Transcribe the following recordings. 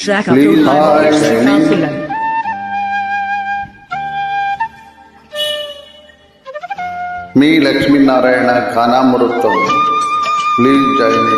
Track up to extra councilor. మీ లక్ష్మీనారాయణ ఖానామృతం please join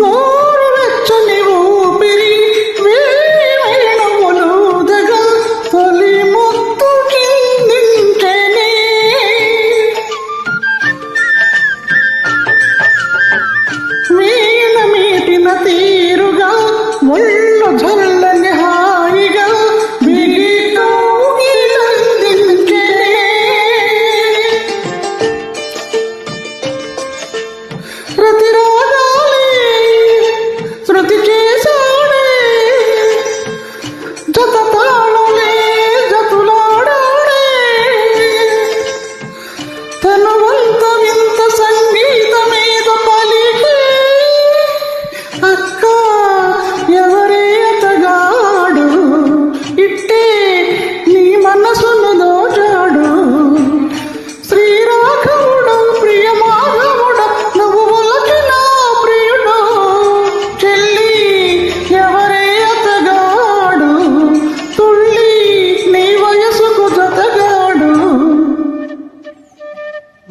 గోరువెచ్చని ఊపిరి వేణువులుదగా తొలి ముత్తు కిందింటనే. వీణ మీటిన తీరుగా ఒళ్ళు ధరలని హాయిగా ప్రతిరోజు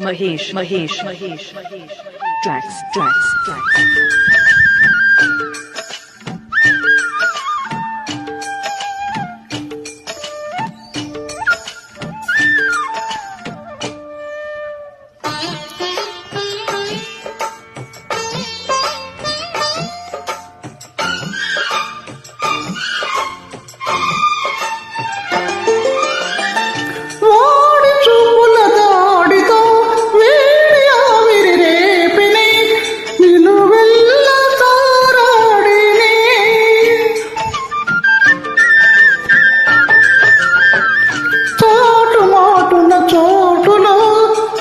Mahesh, Mahesh, Mahesh, Mahesh, Mahesh, Tracks, tracks.